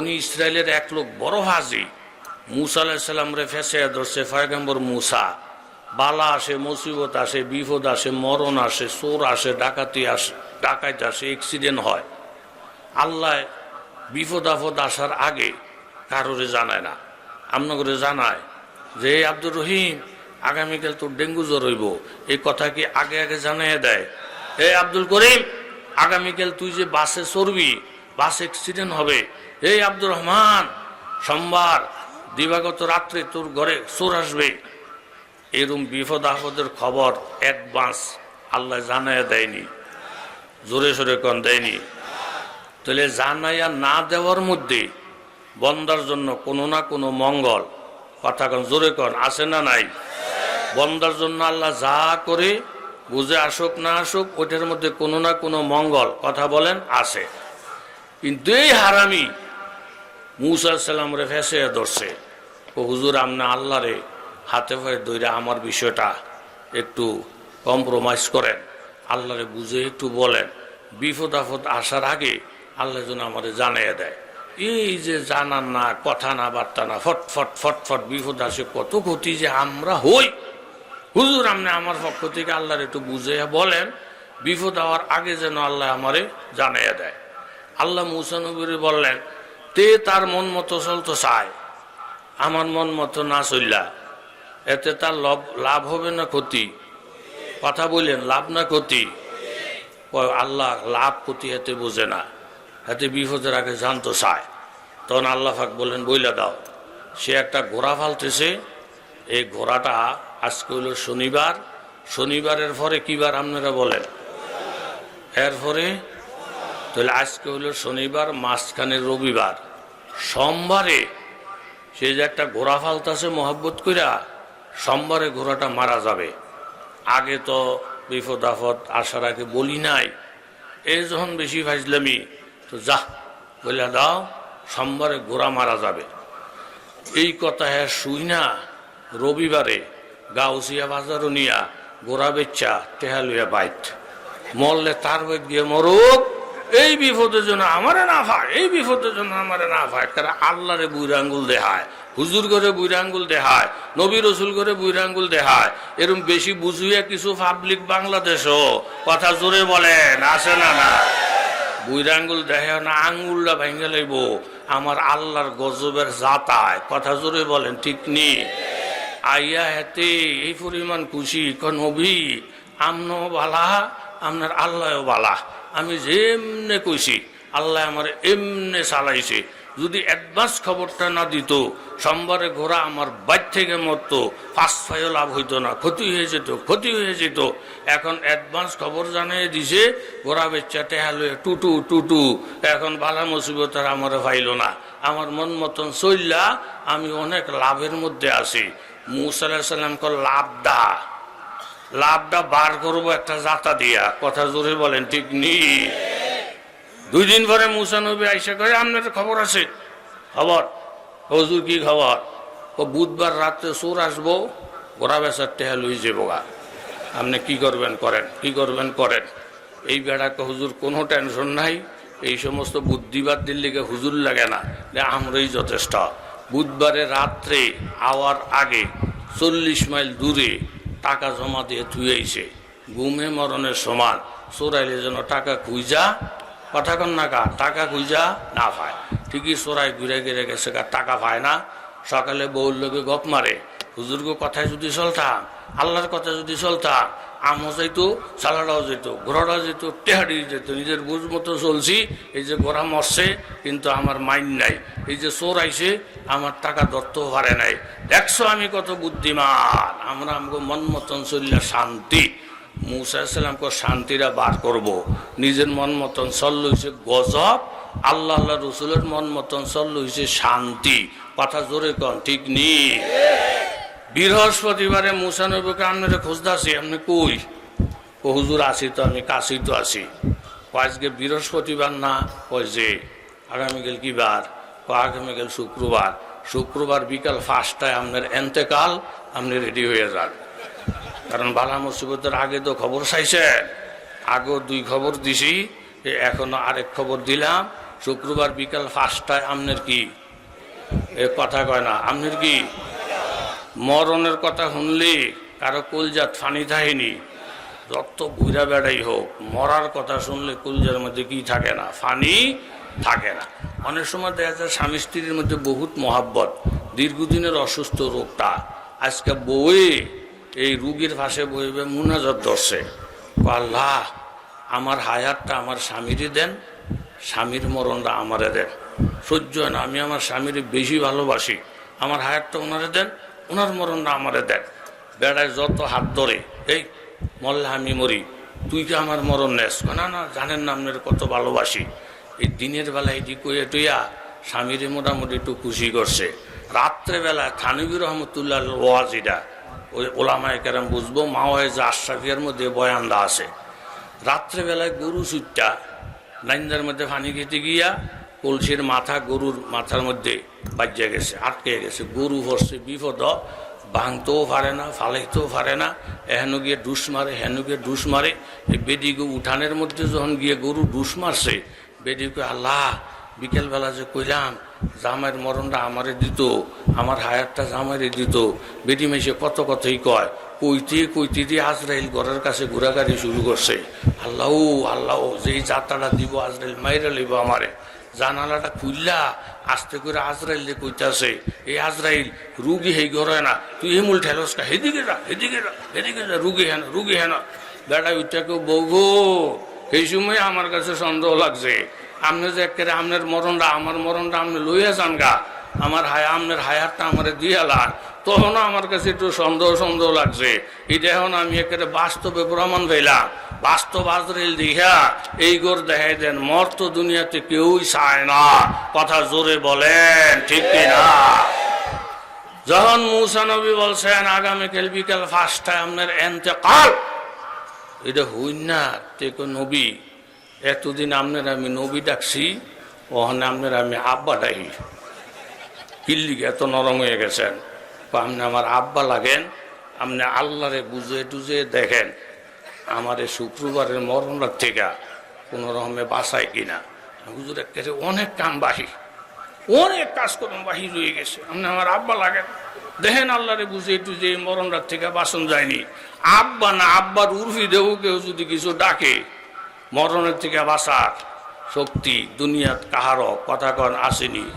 বনি ইসরায়েলের এক লোক বড় হাজি। মুসা আলাহিসাল্লাম রে ফেসে ধরছে ফয়গম্বর মুসা। বালা আসে, মুসিবত আসে, বিপদ আসে, মরণ আসে, চোর আসে, ডাকাতি আসে, ডাকাইতে আসে অ্যাক্সিডেন্ট হয়। আল্লাহ বিপদ আপদ আসার আগে কারোরে জানায় না। আপনাকে জানায় যে "এই আব্দুর রহিম, আগামীকাল তোর ডেঙ্গু জ্বর হইব। এই কথা কি আগে আগে জানাইয়া দেয়? হে আব্দুল করিম, আগামীকাল তুই যে বাসে চড়বি, বাস অ্যাক্সিডেন্ট হবে এই আব্দুর রহমান, সোমবার দিবাগত রাত্রে তোর ঘরে চোর আসবে। এরম বিপদ আপদের খবর অ্যাডভান্স আল্লাহ জানাইয়া দেয়নি, জোরে সোরে কন দেয়নি। তাহলে জানাইয়া না দেওয়ার মধ্যে বন্দার জন্য কোনো না কোনো মঙ্গল। কথা কন, জোরে কন আসে না নাই? বন্দার জন্য আল্লাহ যা করে, বুঝে আসুক না আসুক, ওইটার মধ্যে কোনো না কোনো মঙ্গল, কথা বলেন আসে কিন্তু এই হারামি মুসা সাল্লাম রে ফেসে ধরছে। ও হুজুর, আমনা আল্লাহ রে হাতে পায়ে দইরা আমার বিষয়টা একটু কম্প্রোমাইজ করেন। আল্লাহরে বুঝে একটু বলেন। বিপদ আপদ আসার আগে আল্লাহ যেন আমাদের জানিয়ে দেয়। এই যে জানান না, কথা না, বার্তা না, ফট ফট ফট ফট বিপদ আসে, কত ক্ষতি যে আমরা হই। হুজুর আপনি আমার পক্ষ থেকে আল্লাহর একটু বুঝে বলেন, বিপদ হওয়ার আগে যেন আল্লাহ আমারে জানিয়ে দেয়। আল্লাহ মুসানবির বললেন তে তার মন মতো চলতো চায় আমার মন মতো না চললা। এতে তার লাভ লাভ হবে না ক্ষতি। কথা বললেন, লাভ না ক্ষতি? আল্লাহ লাভ ক্ষতি এতে বোঝে না। এতে বিপদের আগে জানতো চায় তখন আল্লাহ ফাক বললেন, বইলা দাও। সে একটা ঘোড়া ফালতেছে। এই ঘোড়াটা আজকে হইল শনিবার। শনিবারের পরে কিবার আপনারা বলেন? এরপরে তাহলে আজকে হলো শনিবার, মাঝখানে রবিবার। সোমবারে সে যে একটা ঘোড়া ফালতাছে মোহাব্বত কইরা, সোমবারে ঘোড়াটা মারা যাবে। আগে তো বিপদ আপদ আসার আগে বলি নাই। এই যখন বেশি ফাইজলামি তো যাহ বলে দাও, সোমবারে ঘোড়া মারা যাবে। এই কথা হ্যাঁ শুই না, রবিবারে গাউসিয়া বাজারও নিয়া গোড়া বেচ্চা টেহা লইয়া বাইট। মরলে তার বাইট গিয়ে মরুক। এই বিপদের জন্য আমারে না পায় এই বিপদের জন্য আমারে না পায় কারণ আল্লাহরে বুড়া আঙ্গুল দেহায় হুজুর করে বুড়া আঙ্গুল দেহায় নবী রসুল করে বুড়া আঙ্গুল দেহায় এরকম বেশি বুঝুইয়া কিছু পাবলিক বাংলাদেশও কথা জোরে বলেন, আসে না না। বুইরা আঙ্গুল না, আঙ্গুলটা ভেঙে লইব। আমার আল্লাহর গজবের জাতায় কথা জোরে বলেন, ঠিক নি? আইয়া হেতে এই পরিমাণ খুশি নবী আমনো বালা আপনার আল্লাহও বালা। আমি যেমনে কইছি, আল্লাহ আমার এমনে চালাইছে। যদি অ্যাডভান্স খবরটা না দিত, সোমবারে ঘোড়া আমার বাইর থেকে মরতো, পাঁচ ফাইও লাভ হইতো না, ক্ষতি হয়ে যেত, ক্ষতি হয়ে যেত। এখন অ্যাডভান্স খবর জানিয়ে দিছে, ঘোড়া বেচ্চা টেহালো টুটু টুটু এখন বালা মুসিবত আর আমার পাইল না। আমার মন মতন চললা আমি অনেক লাভের মধ্যে আছি। মুসাল্লাম কল লাভ দা। লাভটা বার করব একটা জাতা দিয়া। কথা জোরে বলেন, ঠিক নি? দুই দিন পরে মুসা নবী আইসা করে আপনার খবর আছে? খবর? হজুর, কি খবর? ও বুধবার রাত্রে চোর আসব ঘোড়া বেচার টেহা লই যাব গা। আপনি কি করবেন করেন, কি করবেন করেন? এই বেড়াকে হুজুর, কোনো টেনশন নাই, এই সমস্ত বুদ্ধিবাদ দিল্লিকে হুজুর লাগে না আমরাই যথেষ্ট। বুধবারে রাত্রে, আওয়ার আগে, চল্লিশ মাইল দূরে টাকা জমা দিয়ে থুয়েছে গুমে মরণের সমান। চোরাইলে যেন টাকা খুঁজা কথা কন না কা টাকা খুঁজা না পায়। ঠিকই চোরাই ঘুরে ঘিরে গেছে কা টাকা পায় না। সকালে বউর লোকে গপ মারে। হুজুরগো কথায় যদি চলতাম আল্লাহর কথা যদি চলতাম আমও যাইতো চালাটাও যেত ঘোড়াটাও যেত টেহারি যেত নিজের বুঝ মতো চলছি, এই যে ঘোড়া মরছে, কিন্তু আমার মাইন্ড নাই। এই যে চোর আইছে, আমার টাকা ধরতেও পারে নাই। দেখছ আমি কত বুদ্ধিমান, আমরা আমাকে মন মতন চললে শান্তি। মুসাইসাল্লামকে শান্তিরা বার করব। নিজের মন মতন চল্ল হয়েছে গজব, আল্লাহ আল্লাহ রসুলের মন মতন চল্ল হয়েছে শান্তি। কথা জোরে কন, ঠিক নি? বৃহস্পতিবারে মুসানবীকে আপনারা খুঁজতেছি আপনি কই? ও হুজুর আসি তো, আমি কাশি তো আসি। ও আজকে বৃহস্পতিবার না ওই যে? আগামীকাল কি বার? ও আগামীকাল শুক্রবার। শুক্রবার বিকাল পাঁচটায় আপনার এন্তেকাল, আপনি রেডি হয়ে যান। কারণ বালা মুসিবতের আগে তো খবর চাইছে আগেও দুই খবর দিছি এখনও আরেক খবর দিলাম। শুক্রবার বিকাল পাঁচটায় আপনার কি? এ কথা কয় না আমনের কি? মরণের কথা শুনলে, কারও কুলজাত ফানি থাকেনি। রক্ত বুঝা বেড়াই হোক, মরার কথা শুনলে কুলজার মধ্যে কি থাকে না? ফানি থাকে না। অনেক সময় দেখা যায় স্বামী স্ত্রীর মধ্যে বহুত মহাব্বত, দীর্ঘদিনের অসুস্থ রোগটা। আজকে বই এই রুগীর পাশে বইবে, মুনাজত ধরছে। আল্লাহ, আমার হায়াতটা আমার স্বামীরই দেন, স্বামীর মরণটা আমারে দেন। সহ্য হয় না, আমি আমার স্বামীর বেশি ভালোবাসি, আমার হায়াতটা ওনারে দেন ওনার মরণটা আমারে দেখ। বেড়ায় যত হাত ধরে, এই মল্লা আমি মরি, তুই কি আমার মরণ নেস? না না, জানেন না, আপনার কত ভালোবাসি। এই দিনের বেলা এটি কইয়া টুইয়া স্বামীরে মোটামুটি একটু খুশি করছে। রাত্রেবেলায় থানবির রহমতুল্লাহ ওয়াজিটা ওই ওলামায় কেরাম বুঝব মাওয়াজ আশরাফিয়ার মধ্যে বয়ান্দা আছে। রাত্রেবেলায় গরু সুটটা লাইনদার মধ্যে পানি খেতে গিয়া কলসির মাথা গরুর মাথার মধ্যে বাজ্যা গেছে, আটকে গেছে। গরু হচ্ছে বিপদ, ভাঙতেও পারে না, ফালাইতেও পারে না। এহেন গিয়ে ডুস মারে, হেন গিয়ে ডুস মারে। বেদিকে উঠানের মধ্যে যখন গিয়ে গরু ডুস মারছে, বেদিকে আল্লাহ, বিকেলবেলা যে কইলাম, জামাইয়ের মরণটা আমারে দিত, আমার হায়ারটা জামাইরে দিত। বেটি মেসে কত কথাই কয়, কইতে কইতে দিয়ে আজরাইল ঘরের কাছে ঘোরাঘাড়ি শুরু করছে। আল্লাহ আল্লাহ, যেই যাত্রাটা দিব আজরাইল মাইরা লইব আমারে। জানালাটা খুললা আস্তে করে আজরাইল যে কইতাছে এই আজরাইল, রুগী হেই ঘরে না, তুই হেমুল ঠেলস কা? হেদিকে যা হেদিকে যা হেদিকে যা, রুগী হেন রুগী হেন। বেড়া উইটাকে বৌগো এই সময় আমার কাছে সন্দেহ লাগছে। আপনি যে একেবারে আপনার মরণটা, আমার মরণটা আপনি লইয়া যান গা। আমার হায়, আপনার হায়ারটা আমার দিয়ালা তখনও আমার কাছে একটু সন্দেহ সন্দেহ লাগছে। এটা এখন আমি একেবারে বাস্তবে প্রমাণ পেলাম বাস্তব আজরেল দিঘা এই গোর দেখাই দেন মর তো দুনিয়াতে কেউই চায় না। কথা জোরে বলেন, ঠিক কিনা? যখন মুসা নবী বলছেন আগামীকাল বিকাল ফার্স্টটায় আপনার এন্তেকাল। এটা হইন না, তে নবী, এতদিন আপনার আমি নবী ডাকছি ওখানে আপনার আমি আব্বা ডাকি। কিল্লিকে এত নরম হয়ে গেছেন। আপনি আমার আব্বা লাগেন আপনি আল্লাহরে বুঝে টুঝে দেখেন। আমার শুক্রবারের মরণার থেকে কোনো রকমে বাসায় কিনা? হুজুর একটা অনেক কাম বাহি। অনেক কাজকর্ম বাহি রয়ে গেছে। আপনি আমার আব্বা লাগেন। দেখেন আল্লাহরে বুঝে একটু যে মরণরাত থেকে বাসন যায়নি। আব্বা না, আব্বার উর্ফি দেহ কেউ যদি কিছু ডাকে, মরণের থেকে বাঁচার শক্তি দুনিয়াত কাহারও কথা কন আসেনি।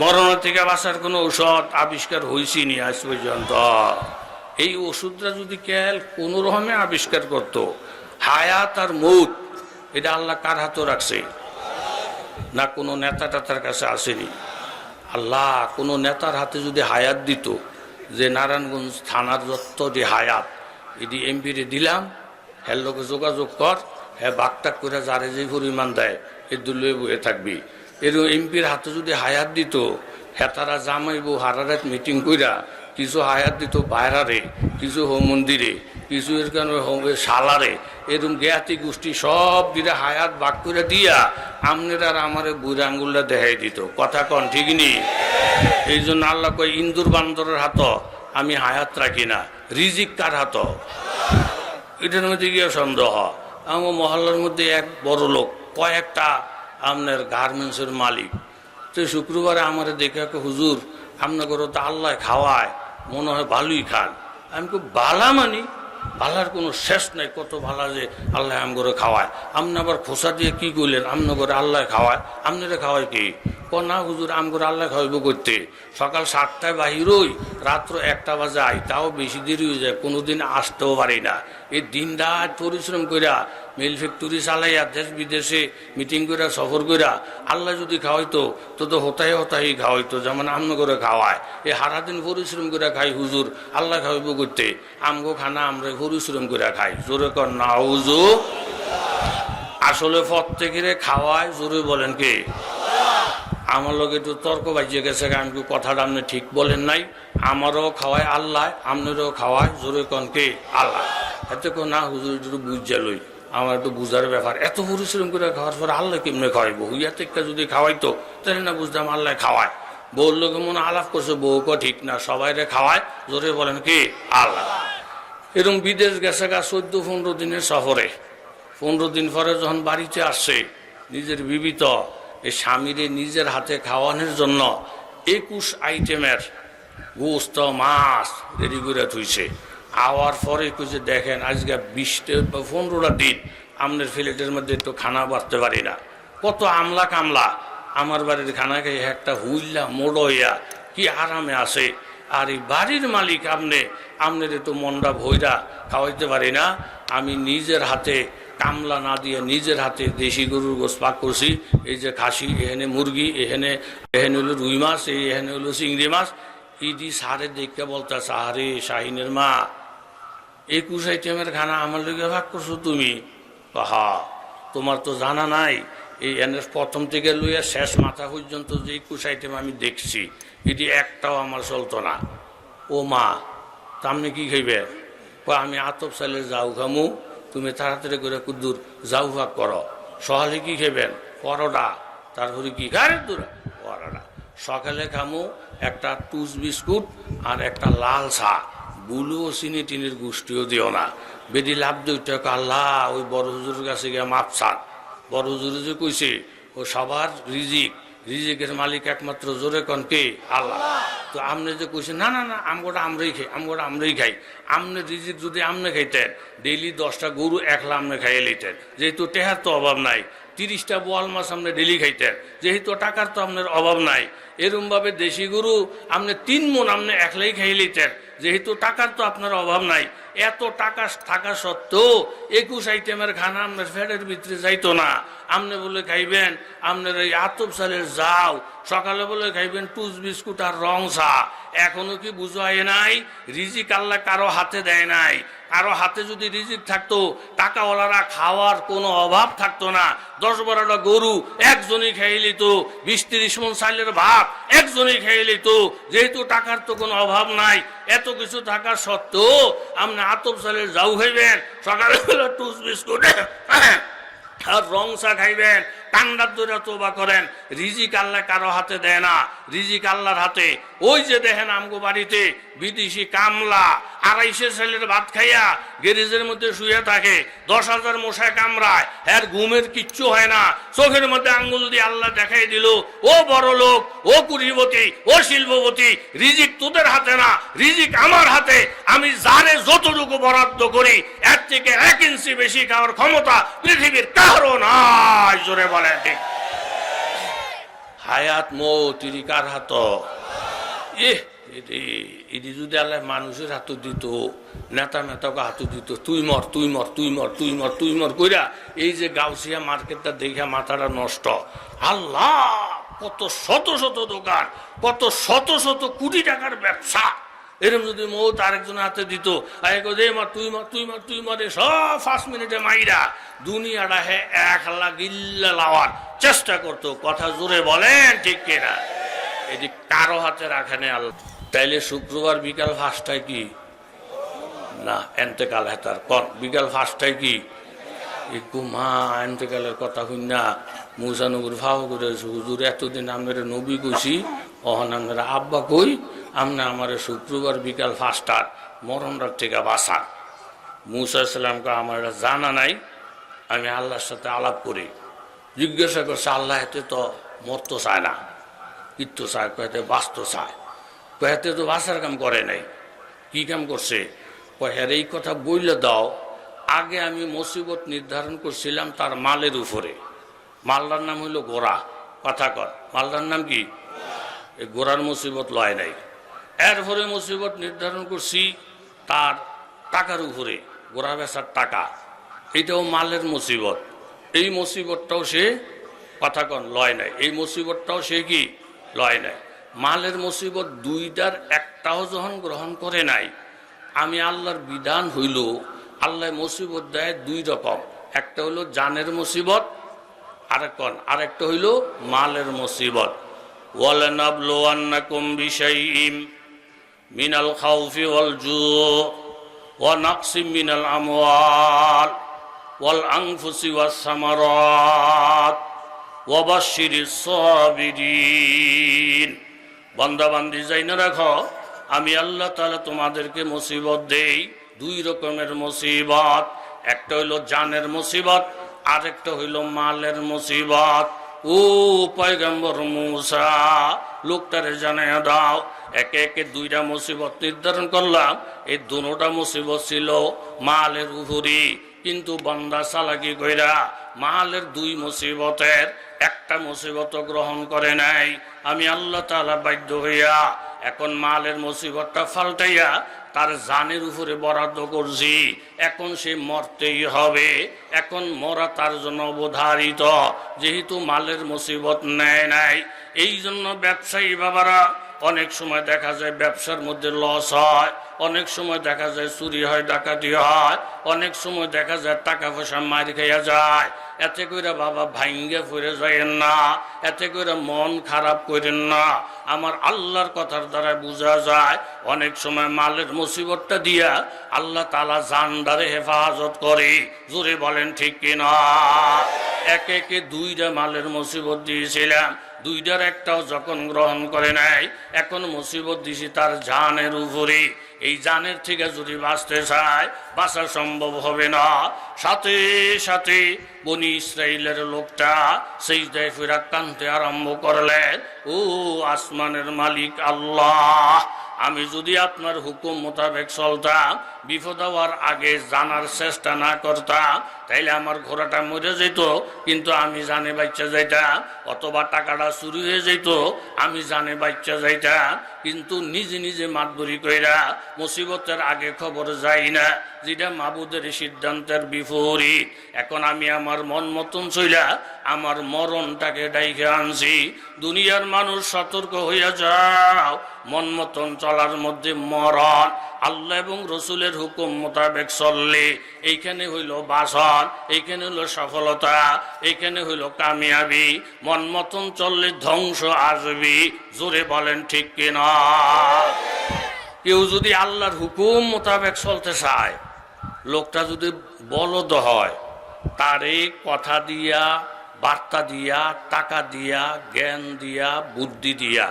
মরণের থেকে বাঁচার কোনো ঔষধ আবিষ্কার হয়েছিনি আজ পর্যন্ত। এই ওষুধটা যদি কেল কোনো রকমে আবিষ্কার করত, হায়াত আর মৌত, এটা আল্লাহ কার হাতও রাখছে? না কোনো নেতা টাতার কাছে আসেনি। আল্লাহ কোনো নেতার হাতে যদি হায়াত দিত, যে নারায়ণগঞ্জ থানার যত যে হায়াত, এটি এমপিরে দিলাম হ্যার লোকে যোগাযোগ কর হ্যাঁ বাগটাক করে যারে যে পরিমাণ দেয়, এ দুলে বয়ে থাকবি। এর এমপির হাতে যদি হায়াত দিত, হেতারা তারা জামাইব হারারাত মিটিং কইরা, কিছু হায়াত দিত বাইরারে, কিছু হোম মন্দিরে কিছু এর কারণে সালারে এরকম জ্ঞাতি গোষ্ঠী সব দিলে হায়াত বাক করে দিয়া আমনের আর আমারে বুড়ে আঙ্গুলটা দেখাই দিত। কথা কন, ঠিক নি? এই জন্য আল্লাহ কয়, ইন্দুর বান্দরের হাত, আমি হায়াত রাখি না। রিজিক কার হাত? এটার মধ্যে গিয়ে সন্দেহ। আমার মহল্লার মধ্যে এক বড় লোক কয়েকটা আপনার গার্মেন্টসের মালিক। তো শুক্রবারে আমার দেখে হুজুর আপনার ঘরে তো আল্লাহ খাওয়ায়, মনে হয় ভালোই খান। আমি খুব বালা মানি ভালার কোনো শেষ নাই, কত ভালা যে আল্লাহ আম করে খাওয়ায়। আপনি আবার খোসা দিয়ে কি করলেন? আমনে করে আল্লাহ খাওয়ায় আপনারা খাওয়ায় কি? ক না হুজুর আম করে আল্লাহ খাওয়াইব করতে সকাল সাতটায় বাহিরই রাত্র একটা বাজে আই, তাও বেশি দেরি হয়ে যায়, কোনোদিন আসতেও পারি না। এই দিন রাত পরিশ্রম কইরা, মিল ফ্যাক্টরি চালাইয়া, দেশ বিদেশে মিটিং কইরা, সফর কইরা, আল্লাহ যদি খাওয়াইতো, তো তো হতাই হতাই খাওয়াইতো, যেমন আমন করে খাওয়ায়। এই সারাদিন পরিশ্রম করে খাই হুজুর, আল্লাহ খাওয়াইব করতে আমগো খানা আমরা পরিশ্রম করে খাই। জোরে কর না হুজু আসলে প্রত্যেকের খাওয়ায়, জোরে বলেন কি? আমার লোক একটু তর্ক বাজিয়ে গেছে আমি কি কথাটা আপনি ঠিক বলেন নাই। আমারও খাওয়ায় আল্লাহ, আপনারও খাওয়ায় জোরে কনকে আল্লাহ। এতে কো না, হুজুর একটু বুঝছে লই। আমার একটু বুঝার ব্যাপার। এত পরিশ্রম করে খাওয়ার পর আল্লাহ কেমনে খাওয়াইবো? হুইয়া থেকে যদি খাওয়াইতো, তাহলে না বুঝতাম আল্লাহ খাওয়ায়। বউর লোকে মনে আলাপ করছে বউকে ঠিক না, সবাইরে খাওয়ায়, জোরে বলেন কি? আল্লাহ। এরকম বিদেশ গেছে গা চোদ্দ, পনেরো দিনের সফরে। পনেরো দিন পরে যখন বাড়িতে আসছে, নিজের বিবিত এই স্বামীরে নিজের হাতে খাওয়ানোর জন্য একুশ আইটেমের গোস্ত, মাছ রেডি করে থুইছে। আওয়ার পরে কিছু দেখেন, আজকে বিশটা, পনেরোটা দিন আপনার ফ্লেটের মধ্যে একটু খানা বাঁচতে পারি না। কত আমলা কামলা। আমার বাড়ির খানা খেয়ে একটা হুইল্লা মোড় হইয়া কি আরামে আসে আর এই বাড়ির মালিক আপনি, আপনার একটু মনটা ভৈরা খাওয়াইতে পারি না। আমি নিজের হাতে কামলা না দিয়ে নিজের হাতে দেশি গরুর গোস পাক করছি। এই যে খাসি এখানে মুরগি এখানে এখানে হলো রুই মাছ, এই এখানে হলো চিংড়ি মাছ। ইদি সারে দেখতে বলতে সাহারে শাহিনের মা, একুশ আইটেমের খানা আমার লোকে ভাগ করছ তুমি? হা তোমার তো জানা নাই। এই এনের প্রথম থেকে লইয়া শেষ মাথা পর্যন্ত যে একুশ আইটেম আমি দেখছি, এটি একটাও আমার চলতো না। ও মা তামনে কি খাইবে আমি আতপ চাইলে যাও খামু। তুমি তাড়াতাড়ি করে কুদ্দুর ভাগ করো। সকালে কি খাইবেন পরোটা। তারপরে কি? খারে দূর, পরোটা। সকালে খামু একটা টুস বিস্কুট আর একটা লাল চা। বুলু ও চিনি টিনির গোষ্ঠীও দিও না। বেদি লাভ দুইটা আল্লাহ, ওই বড় হুজুরের কাছে গিয়ে মাপ চান। বড় হুজুরে যে কইছে, ও সবার রিজিক। রিজিকের মালিক একমাত্র জোরে কন কে? আল্লাহ। তো আমনে যে কইছে, না না না আমগোটা আমরাই খাই আমগোটা আমরাই খাই। আমনে রিজিক যদি আমনে খাইতেন, ডেইলি দশটা গরু একলা আমনে খাইয়ে লইতেন। যেহেতু টেহার তো অভাব নাই তিরিশটা বোয়াল মাছ আপনি ডেলি খাইতেন। যেহেতু টাকার তো আপনার অভাব নাই। এরমভাবে দেশি গরু আপনি তিন মন আপনি একলাই খাইয়ে লইতেন যেহেতু টাকার তো আপনার অভাব নাই। এত টাকা থাকা সত্ত্বেও একুশ আইটেমের খানা আপনার ফ্যাটের ভিতরে যাইতো না। আপনি বলে খাইবেন, আপনার এই আতপ সালের যাও সকালে বলে খাইবেন টুস বিস্কুট আর রং চা। এখনও কি বুঝায় নাই? রিজিক আল্লাহ কারও হাতে দেয় নাই। কারও হাতে যদি রিজিক থাকতো, টাকাওয়ালারা খাওয়ার কোনো অভাব থাকতো না। দশ বারোটা গরু একজনই খেয়ে নিত, বিশ তিরিশ মন চাইলের ভাত একজনই খেয়ে নিত। যেহেতু টাকার তো কোনো অভাব নাই, এত কিছু থাকা সত্ত্বেও আপনি আতপ চালের যাও খাইবেন সকালবেলা টুস বিস্কুট আর রং চা খাইবেন কান্ডার দৈরা তোবা করেন। রিজিক আল্লাহ কারও হাতে দেয় না। রিজিক আল্লাহর হাতে। ওই যে দেখেন আমগো বাড়িতে বিদেশি কামলা, আড়াইশে ছেলের ভাত খাইয়া গ্যারেজের মধ্যে শুয়ে থাকে, দশ হাজার মশায় কামড়ায় এর ঘুমের কিচ্ছু হয় না। চোখের মধ্যে আঙ্গুল দিয়ে আল্লাহ দেখাই দিল, ও বড় লোক, ও কুড়িবতী ও শিল্পবতী রিজিক তোদের হাতে না, রিজিক আমার হাতে। আমি জানে যতটুকু বরাদ্দ করি, এর থেকে এক ইঞ্চি বেশি খাওয়ার ক্ষমতা পৃথিবীর কারও নাই। জোরে বলে ঠিক হায়াত মো তিরি কার হাত? এটি যদি আল্লাহ মানুষের হাত দিত, নেতা নেতাকে হাত দিত, তুই মর তুই মর তুই মর তুই মর তুই মর কইরা এই যে গাউসিয়া মার্কেটটা দেখে মাথাটা নষ্ট। আল্লাহ, কত শত শত দোকান, কত শত শত কোটি টাকার ব্যবসা। এরকম যদি মৌত আরেকজন হাতে দিত, আরে মার তুই মার তুই মার তুই মারে সব পাঁচ মিনিটে মাইরা দুনিয়াটা হে এক লাখ ইল্লা লাওয়ার চেষ্টা করতো। কথা জোরে বলেন, ঠিক কিনা? এটি কারও হাতে রাখে নেই আল্লাহ। তাইলে শুক্রবার বিকাল ফার্স্টটায় কি? না, এন্তেকাল হেতার বিকাল ফার্স্টটায় কি? মা, এন্তেকালের কথা হই না। মুসানগুর ফাও করে হুজুর, এতদিন আমরা নবী কইছি, অহন আমরা আব্বা কই আমরা আমার শুক্রবার বিকাল ফার্স্টার মরণটার থেকে বাসা মুসা ইসলামকে আমার জানা নাই, আমি আল্লাহর সাথে আলাপ করি। জিজ্ঞাসা করছে, আল্লাহ এতে তো মরতো চায় না কিত্ত চায়, কয়েতে বাঁচতে চায়। কয়েতে তো বাঁচার কাম করে নাই, কি কাম করছে? কয়ের এই কথা বইলে দাও, আগে আমি মুসিবত নির্ধারণ করছিলাম তার মালের উপরে। মালদার নাম হইল গোড়া কথা কর মালদার নাম কি? এই গোড়ার মুসিবত লয় নাই। এরপরে মুসিবত নির্ধারণ করছি, তার টাকার উপরে, গোড়া বেচার টাকা। এটাও মালের মুসিবত। এই মুসিবতটাও সে কথা কন, লয় নাই। এই মুসিবতটাও সে কি? লয় নাই। মালের মুসিবত দুইটার একটাও যখন গ্রহণ করে নাই, আমি আল্লাহর বিধান হইল, আল্লাহ মুসিবত দেয় দুই রকম। একটা হইল জানের মুসিবত, আরেক আরেকটা হইল মালের মুসিবত। ওয়ালানাবলুয়ান্নাকুম বিশাইইম। নাকসিম মিনাল আমওয়াল ওয়াল আনফুসি ওয়াস সামারাত ওয়া বাশশিরিস সাবিরিন বান্দা, বান্দি যাই না রাখো, আমি আল্লাহ তাআলা তোমাদেরকে মুসিবত দেই দুই রকমের মুসিবত। একটা হইল জানের মুসিবত, আরেকটা হইল মালের মুসিবত। ও পয়গম্বর মুসা, লোকটারে জানাই দাও একে একে দুইটা মুসিবত নির্ধারণ করলাম। এই দুটা মুসিবত ছিল মালের উপরি কিন্তু বান্দা চালাকি কইরা মালের দুই মুসিবতের একটা মুসিবত গ্রহণ করে নাই। আমি আল্লাহ তাআলা বাধ্য হইয়া এখন মালের মুসিবতটা ফাল্টাইয়া তার জানের উপরে বরাদ্দ করছি। এখন সে মরতেই হবে। এখন মরা তার জন্য অবধারিত। যেহেতু মালের মুসিবত নেয় নাই এই জন্য ব্যবসায়ী বাবারা অনেক সময় দেখা যায় ব্যবসার মধ্যে লস হয়। অনেক সময় দেখা যায় চুরি হয়, ডাকাতি হয়। অনেক সময় দেখা যায় টাকা পয়সা মার খাইয়া যায়। এতে করে বাবা ভাইঙ্গে ফিরে যায়েন না। এতে করে মন খারাপ করেন না। আমার আল্লাহর কথার দ্বারা বোঝা যায়, অনেক সময় মালের মুসিবতটা দিয়া আল্লাহ তালা জানদারে হেফাজত করে। জোরে বলেন, ঠিক কিনা একে একে দুইটা মালের মুসিবত দিয়েছিলাম। দুইটার একটাও যখন গ্রহণ করে নাই, এখন মুসিবত দিছি তার জানের উপরে এই জানের থেকে যদি বাঁচতে চায় বাঁচা সম্ভব হবে না। সাথে সাথে বনি ইসরায়েলের লোকটা সেই দেয় ফেরা আরম্ভ করলেন ও আসমানের মালিক আল্লাহ, আমি যদি আপনার হুকুম মোতাবেক চলতাম, বিপদ হওয়ার আগে জানার চেষ্টা না করতাম, তাইলে আমার ঘোড়াটা মরে যেত, কিন্তু আমি জানে বাচ্চা যাইতাম, অথবা টাকাটা চুরি হয়ে যেত, আমি জানে বাচ্চা যাইতাম, কিন্তু নিজে নিজে মাতবরি কইরা মুসিবতের আগে খবর যাই না, যেটা মাবুদের সিদ্ধান্তের বিপরীত। এখন আমি আমার মন মতন চইলা আমার মরণটাকে ডাইকে আনছি। দুনিয়ার মানুষ সতর্ক হইয়া যাও। মন মতন চলার মধ্যে মরণ। আল্লাহ এবং রসুলের হুকুম মোতাবেক চললে এইখানে হইল বাসন, এইখানে হইল সফলতা, এইখানে হইল কামিয়াবি। মন মতন চললে ধ্বংস আসবি। জোরে বলেন ঠিক কিনা? কেউ যদি আল্লাহর হুকুম মোতাবেক চলতে চায়, লোকটা যদি বলদ হয় তারে কথা দিয়া, বার্তা দিয়া, টাকা দিয়া, জ্ঞান দিয়া, বুদ্ধি দিয়া।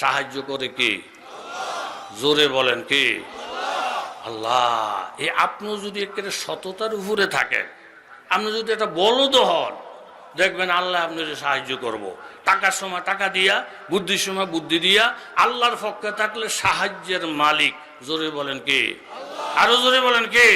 সাহায্য করে কি? জোরে বলেন কি? আল্লাহ এ আপনি যদি একেবারে সততার উপরে থাকেন, আপনি যদি একটা বলদ হন, দেখবেন আল্লাহ আপনার সাহায্য করব। টাকার সময় টাকা দিয়া, বুদ্ধির সময় বুদ্ধি দিয়া, আল্লাহর পক্ষে থাকলে সাহায্যের মালিক। জোরে বলেন কি? আরও জোরে বলেন কি?